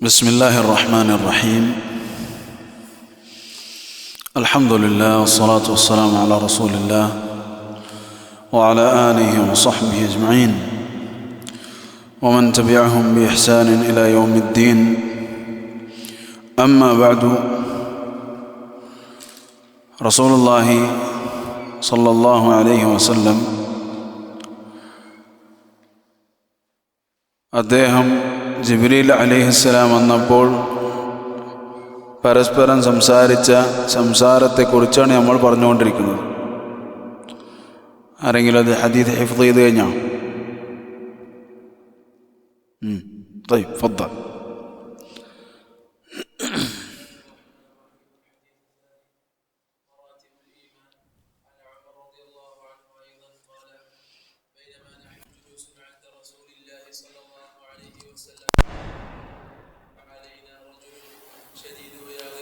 بسم الله الرحمن الرحيم الحمد لله والصلاة والسلام على رسول الله وعلى آله وصحبه أجمعين ومن تبعهم بإحسان إلى يوم الدين أما بعد رسول الله صلى الله عليه وسلم അദ്ദേഹം ജിബ്രീൽ അലിഹിസ്സലാം വന്നപ്പോൾ പരസ്പരം സംസാരിച്ച സംസാരത്തെക്കുറിച്ചാണ് നമ്മൾ പറഞ്ഞുകൊണ്ടിരിക്കുന്നത് ആരെങ്കിലും അത് ഹദീദ് ഹിഫ്ദ് ചെയ്ത് കഴിഞ്ഞോ ഉം. طيب تفضل مراتب الإيمان عن عمر رضي الله عنه أيضا قال بينما نحن جلوس عند رسول الله صلى الله عليه وسلم. علينا رجل شديد بياض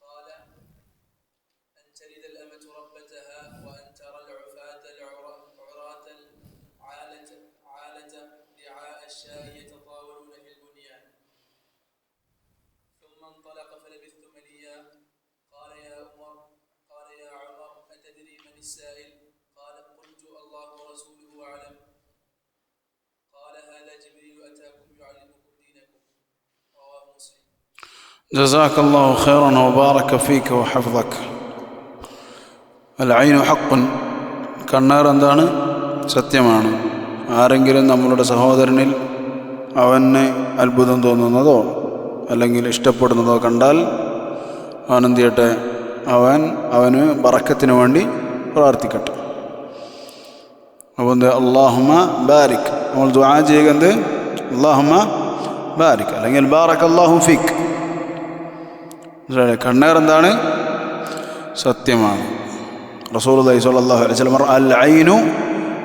قال أن تلد الأمة ربتها وأن ترى العفاة رعاء الشاء يتطاولون في البنيان ثم انطلق فلبثت مليا قال يا عمر قال يا عمر أتدري من السائل قال قلت الله ورسوله أعلم قال هذا جبريل أتاكم يعلمكم دينكم رواه مسلم جزاك الله خيرا وبارك فيك وحفظك العين حق കണ്ണേർ എന്താണ് സത്യമാണ് ആരെങ്കിലും നമ്മളുടെ സഹോദരനിൽ അവന് അത്ഭുതം തോന്നുന്നതോ അല്ലെങ്കിൽ ഇഷ്ടപ്പെടുന്നതോ കണ്ടാൽ ചെയ്യട്ടെ അവൻ അവന് ബറക്കത്തിന് വേണ്ടി പ്രാർത്ഥിക്കട്ടെ. അപ്പോൾ എന്ത് അള്ളാഹുമ ബാരിക്. നമ്മൾ ദുആ ചെയ്യുക എന്ത്? അള്ളാഹുമ ബാരിക്. അല്ലെങ്കിൽ ബാറക് അള്ളാഹു ഫിക്? കണ്ണേർ എന്താണ്? സത്യമാണ്. റസൂൽ അലൈഹി സ്വല്ലല്ലാഹു അലൈഹി വസല്ലം അൽ ഐനു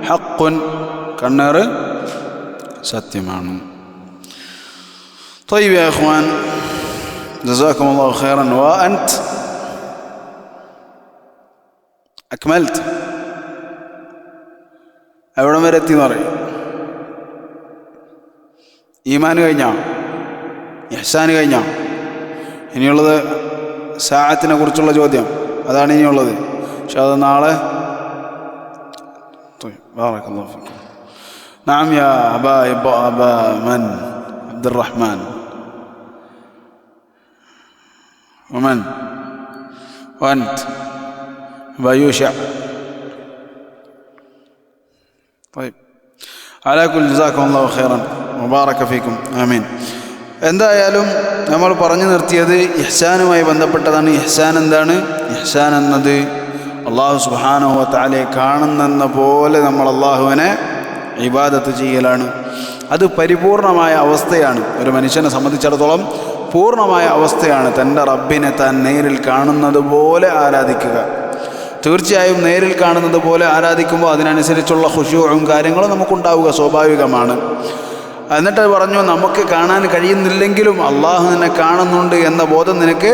ഹഖുൻ. കണ്ണേർ സത്യമാണ്. طيب يا اخوان جزاكم الله خيرا وانت اكملت എവിടം വരെ എത്തി എന്ന് പറയും ഈമാൻ കഴിഞ്ഞോ ഇഹ്സാൻ കഴിഞ്ഞോ ഇനിയുള്ളത് സാഹത്തിനെ കുറിച്ചുള്ള ചോദ്യം അതാണ് ഇനിയുള്ളത് പക്ഷെ അത് നാളെ طيب بارك الله فيكم نعم يا أبا أبا, أبا من عبد الرحمن ومن وأنت أبا يوشع طيب على كل جزاكم الله خيرا وبارك فيكم آمين എന്തായാലും നമ്മൾ പറഞ്ഞു നിർത്തിയത് ഇഹ്സാനുമായി ബന്ധപ്പെട്ടതാണ് ഇഹ്സാൻ എന്താണ് ഇഹ്സാൻ എന്നത് അള്ളാഹു സുബാനുഹ താലെ കാണുന്നെന്ന പോലെ നമ്മൾ അള്ളാഹുവിനെ ഇബാദത്ത് ചെയ്യലാണ് അത് പരിപൂർണമായ അവസ്ഥയാണ് ഒരു മനുഷ്യനെ സംബന്ധിച്ചിടത്തോളം പൂർണമായ അവസ്ഥയാണ് തന്റെ റബ്ബിനെ താൻ നേരിൽ കാണുന്നത് പോലെ ആരാധിക്കുക. തീർച്ചയായും നേരിൽ കാണുന്നത് പോലെ ആരാധിക്കുമ്പോൾ അതിനനുസരിച്ചുള്ള ഖുശൂവും കാര്യങ്ങളും നമുക്കുണ്ടാവുക സ്വാഭാവികമാണ്. എന്നിട്ട് പറഞ്ഞു നമുക്ക് കാണാൻ കഴിയുന്നില്ലെങ്കിലും അള്ളാഹു നിന്നെ കാണുന്നുണ്ട് എന്ന ബോധം നിനക്ക്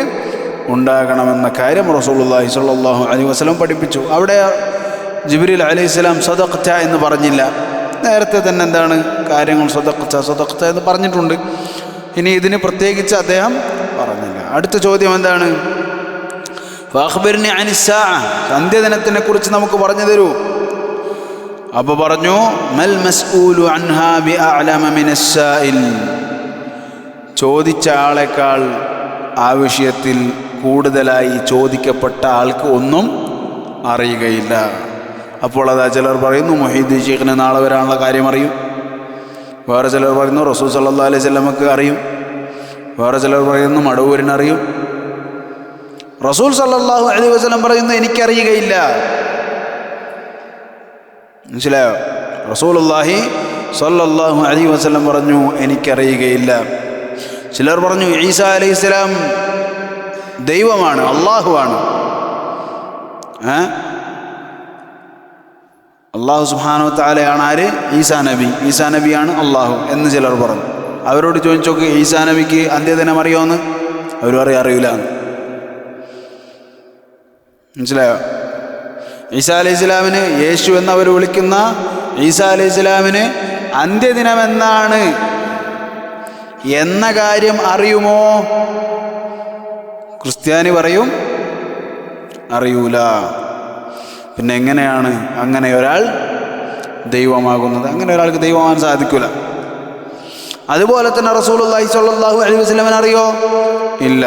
ഉണ്ടാകണമെന്ന കാര്യം റസൂലുള്ളാഹി സ്വല്ലല്ലാഹു അലൈഹി വസല്ലം പഠിപ്പിച്ചു. അവിടെ ജിബ്രീൽ അലൈഹി സ്വലാം സദഖ്ത എന്ന് പറഞ്ഞില്ല. നേരത്തെ തന്നെ എന്താണ് കാര്യങ്ങൾ സദഖ്ത സദഖ്ത എന്ന് പറഞ്ഞിട്ടുണ്ട്. ഇനി ഇതിന് പ്രത്യേകിച്ച് അദ്ദേഹം പറഞ്ഞില്ല. അടുത്ത ചോദ്യം എന്താണ്? അനിസ്സാ അന്ത്യദിനത്തിനെ കുറിച്ച് നമുക്ക് പറഞ്ഞു തരൂ. അപ്പൊ പറഞ്ഞു മൽ അൻഹാ ചോദിച്ച ആളെക്കാൾ ആ വിഷയത്തിൽ കൂടുതലായി ചോദിക്കപ്പെട്ട ആൾക്ക് ഒന്നും അറിയുകയില്ല. അപ്പോൾ അതാ ചിലർ പറയുന്നു മൊഹീദ്ദീൻ ഷെയ്ഖിന് നാളെ വരാനുള്ള കാര്യം അറിയും. വേറെ ചിലർ പറയുന്നു റസൂൽ സല്ലാ അലൈഹി സ്വലമക്ക് അറിയും. വേറെ ചിലർ പറയുന്നു മടവൂരിനറിയും റസൂൽ സല്ലാഹു അലൈഹി വസ്ലം പറയുന്നു എനിക്കറിയുകയില്ല. മനസ്സിലായോ? റസൂൽ റസൂലുള്ളാഹി സല്ലാഹു അലൈഹി വസ്ലം പറഞ്ഞു എനിക്കറിയുകയില്ല. ചിലർ പറഞ്ഞു ഈസ അലൈഹി ഇസ്ലാം ദൈവമാണ് അള്ളാഹുവാണ് ഏ? അള്ളാഹു സുബ്ഹാനഹു താലയാണ് ആര്? ഈസാ നബി. ഈസാ നബിയാണ് അള്ളാഹു എന്ന് ചിലർ പറഞ്ഞു. അവരോട് ചോദിച്ചോക്ക് ഈസാ നബിക്ക് അന്ത്യദിനം അറിയോന്ന് അവർ പറയും അറിയില്ല മനസ്സിലായോ? ഈസാ അലൈഹി ഇസ്ലാമിന് യേശു എന്നവർ വിളിക്കുന്ന ഈസാ അലൈഹി ഇസ്ലാമിന് അന്ത്യദിനം എന്നാണ്. എന്ന കാര്യം അറിയുമോ? ക്രിസ്ത്യാനി പറയും അറിയൂല. പിന്നെ എങ്ങനെയാണ് അങ്ങനെ ഒരാൾ ദൈവമാകുന്നത്? അങ്ങനെ ഒരാൾക്ക് ദൈവമാകാൻ സാധിക്കില്ല അതുപോലെ തന്നെ റസൂൽ അള്ളാഹി സ്വല്ലല്ലാഹു അലൈഹി വസ്ലമൻ അറിയോ? ഇല്ല.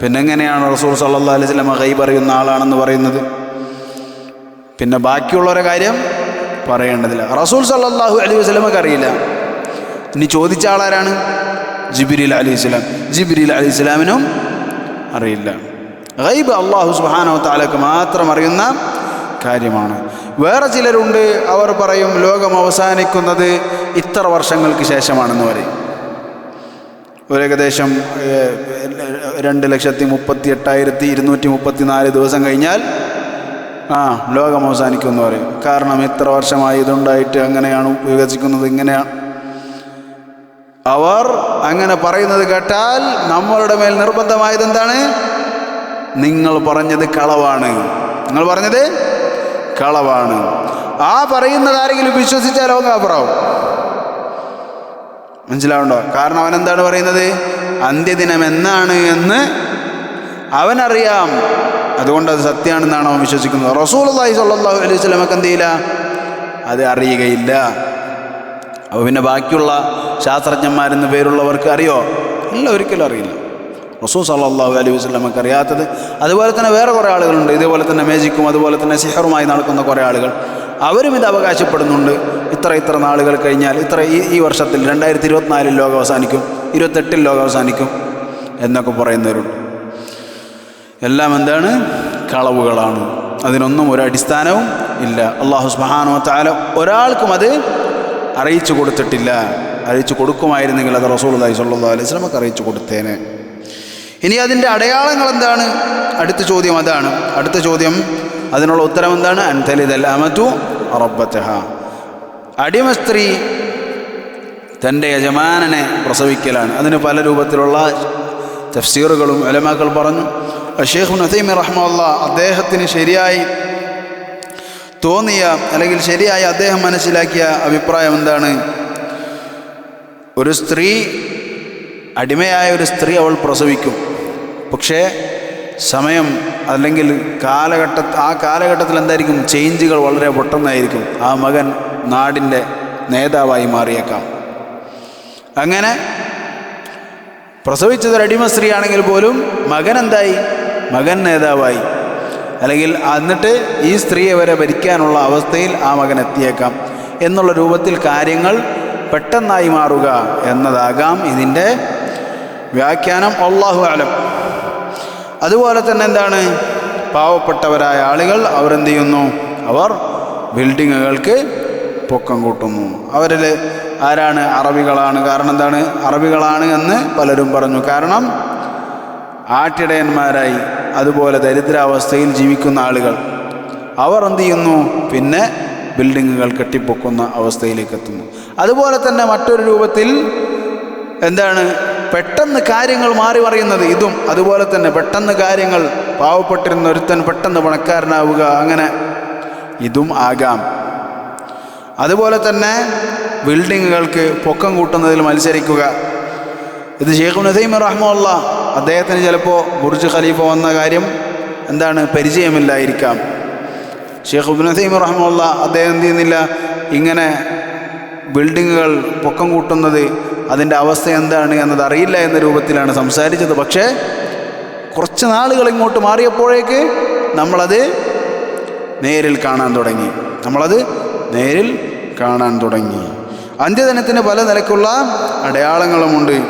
പിന്നെ എങ്ങനെയാണ് റസൂൽ സല്ലാ അലൈഹി വസ്ലമ ഗൈബ് അറിയുന്ന ആളാണെന്ന് പറയുന്നത്? പിന്നെ ബാക്കിയുള്ളവരെ കാര്യം പറയേണ്ടതില്ല. റസൂൽ സല്ലാഹു അലൈഹി വസല്ലമക്ക് അറിയില്ല. ഇനി ചോദിച്ച ആളാരാണ്? ജിബിരിൽ അലി ഇസ്ലാം ജിബിരിൽ അലി ഇസ്ലാമിനും അറിയില്ല. ഗൈബ് അള്ളാഹു സുബ്ഹാനഹു താലക്ക് മാത്രം അറിയുന്ന കാര്യമാണ്. വേറെ ചിലരുണ്ട് അവർ പറയും ലോകം അവസാനിക്കുന്നത് ഇത്ര വർഷങ്ങൾക്ക് ശേഷമാണെന്ന് പറയും. ഒരു ഏകദേശം രണ്ട് ലക്ഷത്തി മുപ്പത്തി എട്ടായിരത്തി ഇരുന്നൂറ്റി മുപ്പത്തി നാല് ദിവസം കഴിഞ്ഞാൽ ആ ലോകം അവസാനിക്കുമെന്ന് പറയും. കാരണം ഇത്ര വർഷമായി ഇതുണ്ടായിട്ട് അങ്ങനെയാണ് വികസിക്കുന്നത് ഇങ്ങനെയാണ് അവർ അങ്ങനെ പറയുന്നത് കേട്ടാൽ നമ്മളുടെ മേൽ നിർബന്ധമായത് എന്താണ് നിങ്ങൾ പറഞ്ഞത് കളവാണ്. നിങ്ങൾ പറഞ്ഞത് കളവാണ്. ആ പറയുന്നത് ആരെങ്കിലും വിശ്വസിച്ചാലോ കാപ്പറാവും മനസ്സിലാവുണ്ടോ? കാരണം അവൻ എന്താണ് പറയുന്നത്? അന്ത്യദിനം എന്നാണ് എന്ന് അവനറിയാം. അതുകൊണ്ട് അത് സത്യമാണെന്നാണ് അവൻ വിശ്വസിക്കുന്നത്. റസൂൽ അള്ളാഹി സ്വല്ലല്ലാഹു അലൈഹി വസല്ലമക്ക് എന്ത് ചെയ്യില്ല? അത് അറിയുകയില്ല. അപ്പോൾ പിന്നെ ബാക്കിയുള്ള ശാസ്ത്രജ്ഞന്മാരെന്ന് പേരുള്ളവർക്ക് അറിയോ? ഇല്ല ഒരിക്കലും അറിയില്ല. റസൂൽ സല്ലല്ലാഹു അലൈഹി വസല്ലമക്ക് അറിയാത്തത്. അതുപോലെ തന്നെ വേറെ കുറേ ആളുകളുണ്ട്. ഇതേപോലെ തന്നെ മേജിക്കും അതുപോലെ തന്നെ സിഹറുമായി നടക്കുന്ന കുറേ ആളുകൾ. അവരും ഇത് അവകാശപ്പെടുന്നുണ്ട്. ഇത്ര ഇത്ര നാളുകൾ കഴിഞ്ഞാൽ ഇത്ര ഈ ഈ വർഷത്തിൽ രണ്ടായിരത്തി ഇരുപത്തിനാലിൽ ലോകം അവസാനിക്കും. ഇരുപത്തെട്ടിൽ ലോകം അവസാനിക്കും എന്നൊക്കെ പറയുന്നവരുണ്ട്. എല്ലാം എന്താണ്? കളവുകളാണ്. അതിനൊന്നും ഒരു അടിസ്ഥാനവും ഇല്ല. അള്ളാഹു സുബ്ഹാനഹു വതആല ഒരാൾക്കും അത് അറിയിച്ചു കൊടുത്തിട്ടില്ല. അറിയിച്ചു കൊടുക്കുമായിരുന്നെങ്കിൽ അത് റസൂൽ അലൈഹി സ്വല്ലാ അലൈഹി സ്വലമൊക്കെ അറിയിച്ചു കൊടുത്തേനെ. ഇനി അതിന്റെ അടയാളങ്ങൾ എന്താണ്? അടുത്ത ചോദ്യം അതാണ്. അടുത്ത ചോദ്യം അതിനുള്ള ഉത്തരം എന്താണ്? അൻതലിദൽ അമതു റബ്ബത്തഹ അടിമ സ്ത്രീ തന്റെ യജമാനനെ പ്രസവിക്കലാണ്. അതിന് പല രൂപത്തിലുള്ള തഫ്സീറുകളും അലമാക്കൾ പറഞ്ഞു. ഷെയ്ഖ് നസീമി റഹ്മുള്ള അദ്ദേഹത്തിന് ശരിയായി തോന്നിയ അല്ലെങ്കിൽ ശരിയായി അദ്ദേഹം മനസ്സിലാക്കിയ അഭിപ്രായം എന്താണ്? ഒരു സ്ത്രീ അടിമയായ ഒരു സ്ത്രീ അവൾ പ്രസവിക്കും. പക്ഷേ സമയം അല്ലെങ്കിൽ കാലഘട്ട ആ കാലഘട്ടത്തിൽ എന്തായിരിക്കും? ചേഞ്ചുകൾ വളരെ പെട്ടെന്നായിരിക്കും ആ മകൻ നാടിന്റെ നേതാവായി മാറിയേക്കാം. അങ്ങനെ പ്രസവിച്ചത് അടിമ സ്ത്രീ ആണെങ്കിൽ പോലും മകൻ എന്തായി? മകൻ നേതാവായി. അല്ലെങ്കിൽ എന്നിട്ട് ഈ സ്ത്രീയെ വരെ ഭരിക്കാനുള്ള അവസ്ഥയിൽ ആ മകൻ എത്തിയേക്കാം. എന്നുള്ള രൂപത്തിൽ കാര്യങ്ങൾ പെട്ടെന്നായി മാറുക എന്നതാകാം ഇതിന്റെ വ്യാഖ്യാനം. അള്ളാഹു അലം. അതുപോലെ തന്നെ എന്താണ്? പാവപ്പെട്ടവരായ ആളുകൾ അവരെന്ത് ചെയ്യുന്നു അവർ ബിൽഡിങ്ങുകൾക്ക് പൊക്കം കൂട്ടുന്നു. അവരിൽ ആരാണ്? അറബികളാണ്. കാരണം എന്താണ്? അറബികളാണ് എന്ന് പലരും പറഞ്ഞു. കാരണം ആട്ടിടയന്മാരായി അതുപോലെ ദരിദ്രാവസ്ഥയിൽ ജീവിക്കുന്ന ആളുകൾ. അവർ എന്ത് ചെയ്യുന്നു പിന്നെ ബിൽഡിങ്ങുകൾ കെട്ടിപ്പൊക്കുന്ന അവസ്ഥയിലേക്ക് എത്തുന്നു അതുപോലെ തന്നെ മറ്റൊരു രൂപത്തിൽ എന്താണ്? പെട്ടെന്ന് കാര്യങ്ങൾ മാറി മറിയുന്നത് ഇതും. അതുപോലെ തന്നെ പെട്ടെന്ന് കാര്യങ്ങൾ പാവപ്പെട്ടിരുന്ന ഒരുത്തൻ പെട്ടെന്ന് പണക്കാരനാവുക അങ്ങനെ ഇതും ആകാം. അതുപോലെ തന്നെ ബിൽഡിങ്ങുകൾക്ക് പൊക്കം കൂട്ടുന്നതിൽ മത്സരിക്കുക. ഇത് ഷെയ്ഖ് നസീം റഹ്മുള്ള അദ്ദേഹത്തിന് ചിലപ്പോൾ ബുർജ് ഖലീഫ വന്ന കാര്യം എന്താണ് പരിചയമില്ലായിരിക്കാം. ഷെയ്ഖ് നസീം റഹ്മുള്ള അദ്ദേഹം എന്ത് ചെയ്യുന്നില്ല ഇങ്ങനെ ബിൽഡിങ്ങുകൾ പൊക്കം കൂട്ടുന്നത് അതിന്റെ അവസ്ഥ എന്താണ് എന്നത് അറിയില്ല എന്ന രൂപത്തിലാണ് സംസാരിച്ചത്. പക്ഷേ കുറച്ച് നാളുകൾ ഇങ്ങോട്ട് മാറിയപ്പോഴേക്ക് നമ്മളത് നേരിൽ കാണാൻ തുടങ്ങി. നമ്മളത് നേരിൽ കാണാൻ തുടങ്ങി. അന്ത്യദിനത്തിന് പല നിലക്കുള്ള അടയാളങ്ങളുമുണ്ട്.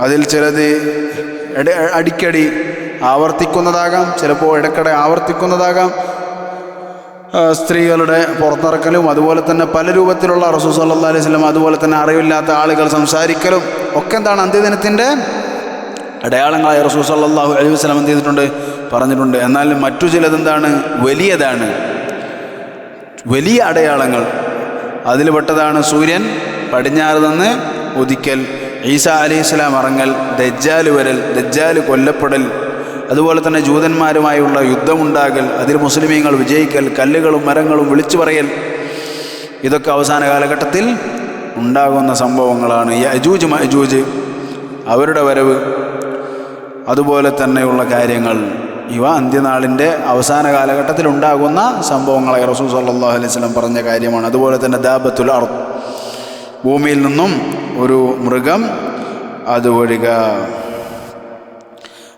അതിൽ ചിലത് അടിക്കടി ആവർത്തിക്കുന്നതാകാം ചിലപ്പോൾ ഇടയ്ക്കിടെ ആവർത്തിക്കുന്നതാകാം. സ്ത്രീകളുടെ പുറത്തിറക്കലും അതുപോലെ തന്നെ പല രൂപത്തിലുള്ള റസൂസ് അല്ലാ അലൈഹി സ്വലം അതുപോലെ തന്നെ അറിവില്ലാത്ത ആളുകൾ സംസാരിക്കലും ഒക്കെ എന്താണ് അന്ത്യദിനത്തിന്റെ അടയാളങ്ങളായ റസൂസ് അല്ലാഹു അലൈഹി വസ്ലം എന്ത് ചെയ്തിട്ടുണ്ട്? പറഞ്ഞിട്ടുണ്ട്. എന്നാൽ മറ്റു ചിലതെന്താണ് വലിയതാണ്. വലിയ അടയാളങ്ങൾ. അതിൽ പെട്ടതാണ് സൂര്യൻ പടിഞ്ഞാറ് നിന്ന് ഉദിക്കൽ ഈസ അലൈഹി സ്വലാം ഇറങ്ങൽ ദജ്ജാൽ വരൽ ദജ്ജാൽ കൊല്ലപ്പെടൽ അതുപോലെ തന്നെ ജൂതന്മാരുമായുള്ള യുദ്ധമുണ്ടാകൽ അതിൽ മുസ്ലിമീങ്ങൾ വിജയിക്കൽ കല്ലുകളും മരങ്ങളും വിളിച്ചു പറയൽ ഇതൊക്കെ അവസാന കാലഘട്ടത്തിൽ ഉണ്ടാകുന്ന സംഭവങ്ങളാണ്. യജൂജ് മജൂജ് അവരുടെ വരവ് അതുപോലെ തന്നെയുള്ള കാര്യങ്ങൾ. ഇവ അന്ത്യനാളിന്റെ അവസാന കാലഘട്ടത്തിൽ ഉണ്ടാകുന്ന സംഭവങ്ങളെ റസൂൽ സല്ലാഹു അലൈഹി സ്വലം പറഞ്ഞ കാര്യമാണ്. അതുപോലെ തന്നെ ദാബത്തുൽ അർ ഭൂമിയിൽ നിന്നും ഒരു മൃഗം അത് വരിക.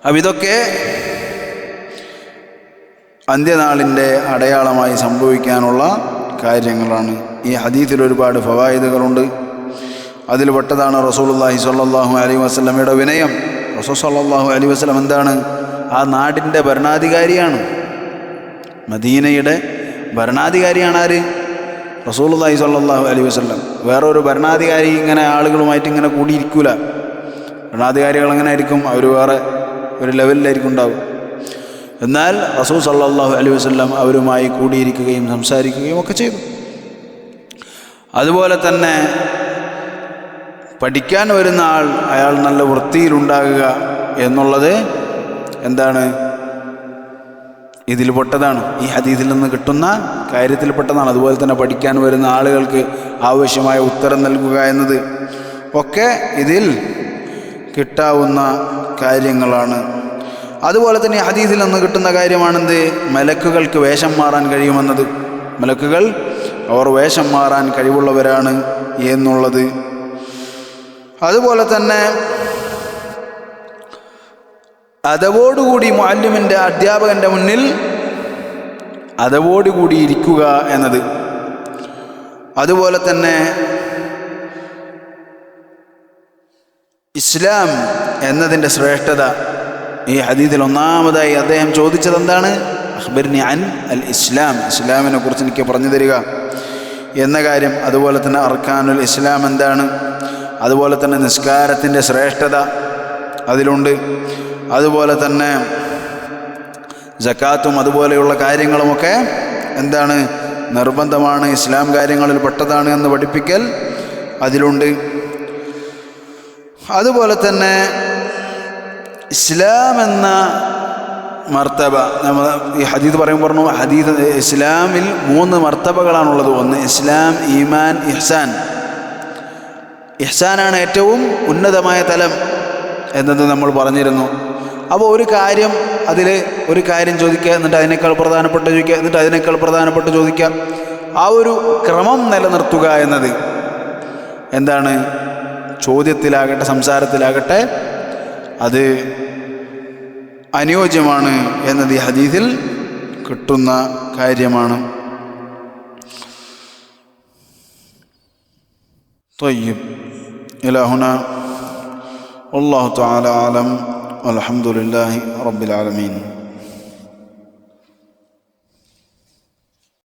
അപ്പം ഇതൊക്കെ അന്ത്യനാളിന്റെ അടയാളമായി സംഭവിക്കാനുള്ള കാര്യങ്ങളാണ്. ഈ ഹദീത്തിൽ ഒരുപാട് ഫവായിദുകളുണ്ട്. അതിൽ പെട്ടതാണ് റസൂലുള്ളാഹി സ്വല്ലല്ലാഹു അലൈഹി വസ്ലമയുടെ വിനയം. റസൂൽ സല്ലാഹു അലൈഹി വസ്ലം എന്താണ്? ആ നാടിന്റെ ഭരണാധികാരിയാണ്. മദീനയുടെ ഭരണാധികാരിയാണ് ആര്? റസൂലുള്ളാഹി സ്വല്ലല്ലാഹു അലൈഹി വസല്ലം. വേറെ ഒരു ഭരണാധികാരി ഇങ്ങനെ ആളുകളുമായിട്ട് ഇങ്ങനെ കൂടിയിരിക്കൂല. ഭരണാധികാരികൾ എങ്ങനെ ആയിരിക്കും? അവർ വേറെ ഒരു ലെവലിലായിരിക്കും ഉണ്ടാവും എന്നാൽ റസൂൽ സല്ലാഹു അലൈഹി വസല്ലം അവരുമായി കൂടിയിരിക്കുകയും സംസാരിക്കുകയും ഒക്കെ ചെയ്തു. അതുപോലെ തന്നെ പഠിക്കാൻ വരുന്ന ആൾ അയാൾ നല്ല വൃത്തിയിലുണ്ടാകുക എന്നുള്ളത് എന്താണ്? ഇതിൽപ്പെട്ടതാണ് ഈ ഹദീതിൽ നിന്ന് കിട്ടുന്ന കാര്യത്തിൽപ്പെട്ടതാണ് അതുപോലെ തന്നെ പഠിക്കാൻ വരുന്ന ആളുകൾക്ക് ആവശ്യമായ ഉത്തരം നൽകുക എന്നത് ഒക്കെ ഇതിൽ കിട്ടാവുന്ന കാര്യങ്ങളാണ്. അതുപോലെ തന്നെ ഹദീസിൽ നിന്ന് കിട്ടുന്ന കാര്യമാണെന്ത്? മലക്കുകൾക്ക് വേഷം മാറാൻ കഴിയുമെന്നത്. മലക്കുകൾ അവർ വേഷം മാറാൻ കഴിവുള്ളവരാണ് എന്നുള്ളത്. അതുപോലെ തന്നെ അതവോടുകൂടി മാലിമിന്റെ അധ്യാപകന്റെ മുന്നിൽ അതവോടുകൂടി ഇരിക്കുക എന്നത്. അതുപോലെ തന്നെ ഇസ്ലാം എന്നതിന്റെ ശ്രേഷ്ഠത ഈ ഹദീദിൽ ഒന്നാമതായി അദ്ദേഹം ചോദിച്ചത് എന്താണ്? അഖ്ബിർനി അൻ അൽ ഇസ്ലാം. ഇസ്ലാമിനെ കുറിച്ച് എനിക്ക് പറഞ്ഞു തരിക. എന്ന കാര്യം അതുപോലെ തന്നെ അർഖാനുൽ ഇസ്ലാം എന്താണ്? അതുപോലെ തന്നെ നിസ്കാരത്തിന്റെ ശ്രേഷ്ഠത അതിലുണ്ട്. അതുപോലെ തന്നെ ജക്കാത്തും അതുപോലെയുള്ള കാര്യങ്ങളുമൊക്കെ എന്താണ്? നിർബന്ധമാണ്. ഇസ്ലാം കാര്യങ്ങളിൽ പെട്ടതാണ് എന്ന് പഠിപ്പിക്കൽ അതിലുണ്ട്. അതുപോലെ തന്നെ ഇസ്ലാം എന്ന മർത്തബ നമ്മൾ ഈ ഹദീദ് പറയുമ്പോൾ പറഞ്ഞു ഹദീദ് ഇസ്ലാമിൽ മൂന്ന് മർത്തബകളാണുള്ളത്. ഒന്ന് ഇസ്ലാം ഈമാൻ ഇഹ്സാൻ. ഇഹ്സാനാണ് ഏറ്റവും ഉന്നതമായ തലം എന്നത് നമ്മൾ പറഞ്ഞിരുന്നു. അപ്പോൾ ഒരു കാര്യം അതിൽ ഒരു കാര്യം ചോദിക്കുക എന്നിട്ട് അതിനേക്കാൾ പ്രധാനപ്പെട്ട ചോദിക്കുക എന്നിട്ട് അതിനേക്കാൾ പ്രധാനപ്പെട്ട് ചോദിക്കുക. ആ ഒരു ക്രമം നിലനിർത്തുക എന്നത് എന്താണ്? ചോദ്യത്തിലാകട്ടെ സംസാരത്തിലാകട്ടെ അത് അനുയോജ്യമാണ് എന്നത് ഈ ഹദീസിൽ കിട്ടുന്ന കാര്യമാണ് طيب إلى هنا والله تعالى أعلم والحمد لله رب العالمين